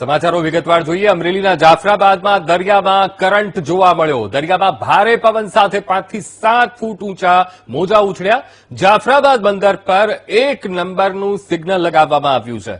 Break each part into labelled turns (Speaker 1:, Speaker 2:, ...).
Speaker 1: સમાચારો વિગતવાર જોઈએ. અમરેલીના જાફરાબાદમાં દરિયામાં કરંટ જોવા મળ્યો. દરિયામાં ભારે પવન સાથે પાંચથી સાત ફૂટ ઊંચા મોજા ઉછળ્યા. જાફરાબાદ બંદર પર એક નંબરનું સિગ્નલ લગાવવામાં આવ્યું છે.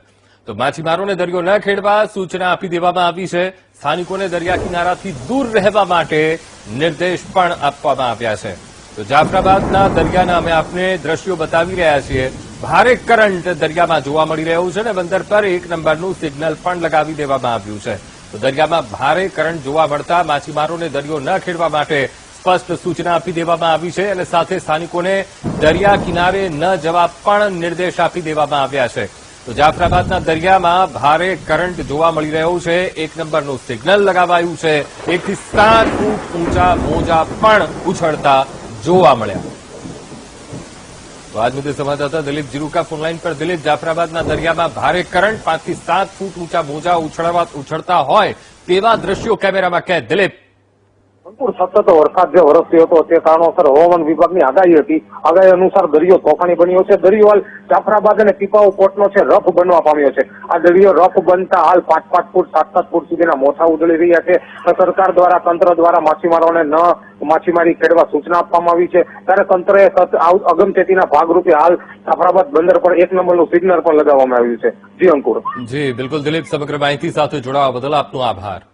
Speaker 1: તો માછીમારોને દરિયો ન ખેડવા સૂચના આપી દેવામાં આવી છે. સ્થાનિકોને દરિયા કિનારાથી દૂર રહેવા માટે નિર્દેશ પણ આપવામાં આવ્યા છે. તો જાફરાબાદના દરિયાના અમે આપને દ્રશ્યો બતાવી રહ્યા છીએ. ભારે કરંટ દરિયામાં જોવા મળી રહ્યું છે અને બંદર પર એક નંબરનું સિગ્નલ પણ લગાવી દેવામાં આવ્યું છે. તો દરિયામાં ભારે કરંટ જોવા મળતા માછીમારોને દરિયો ન ખેડવા માટે સ્પષ્ટ સૂચના આપી દેવામાં આવી છે અને સાથે સ્થાનિકોને દરિયા કિનારે ન જવા પણ નિર્દેશ આપી દેવામાં આવ્યા છે. તો જાફરાબાદના દરિયામાં ભારે કરંટ જોવા મળી રહ્યો છે. એક નંબરનું સિગ્નલ લગાવાયું છે. એકથી સાત ફૂટ ઊંચા મોજા પણ ઉછળતા જોવા મળ્યા. તો આજ મુદ્દે સંવાદદાતા દિલીપ જીરુકા ફોનલાઈન પર. દિલીપ, જાફરાબાદના દરિયામાં ભારે કરંટ, પાંચથી સાત ફૂટ ઊંચા મોજા ઉછળવા ઉછળતા હોય તેવા દ્રશ્યો કેમેરામાં કેદ. દિલીપ.
Speaker 2: સંપૂર્ણ સતત વરસાદ જે વરસતો હતો, તે કારણોસર હવામાન વિભાગની આગાહી હતી. આગાહી અનુસાર દરિયો તોફાની બન્યો છે. દરિયો હાલ જાફરાબાદ અને પીપાઉ પોર્ટનો છે, રફ બનવા પામ્યો છે. આ દરિયો રફ બનતા હાલ પાંચ પાંચ ફૂટ, સાત સાત ફૂટ સુધીના મોથા ઉડળી રહ્યા છે. સરકાર દ્વારા, તંત્ર દ્વારા માછીમારોને ન માછીમારી ખેડવા સૂચના આપવામાં આવી છે. ત્યારે તંત્રએ અગમચેતીના ભાગરૂપે હાલ જાફરાબાદ બંદર પર એક નંબરનું સિગ્નલ પણ લગાવવામાં આવ્યું છે. જી અંકુર.
Speaker 1: જી, બિલકુલ દિલીપ, સમગ્ર માહિતી સાથે જોડાવા બદલ આપનો આભાર.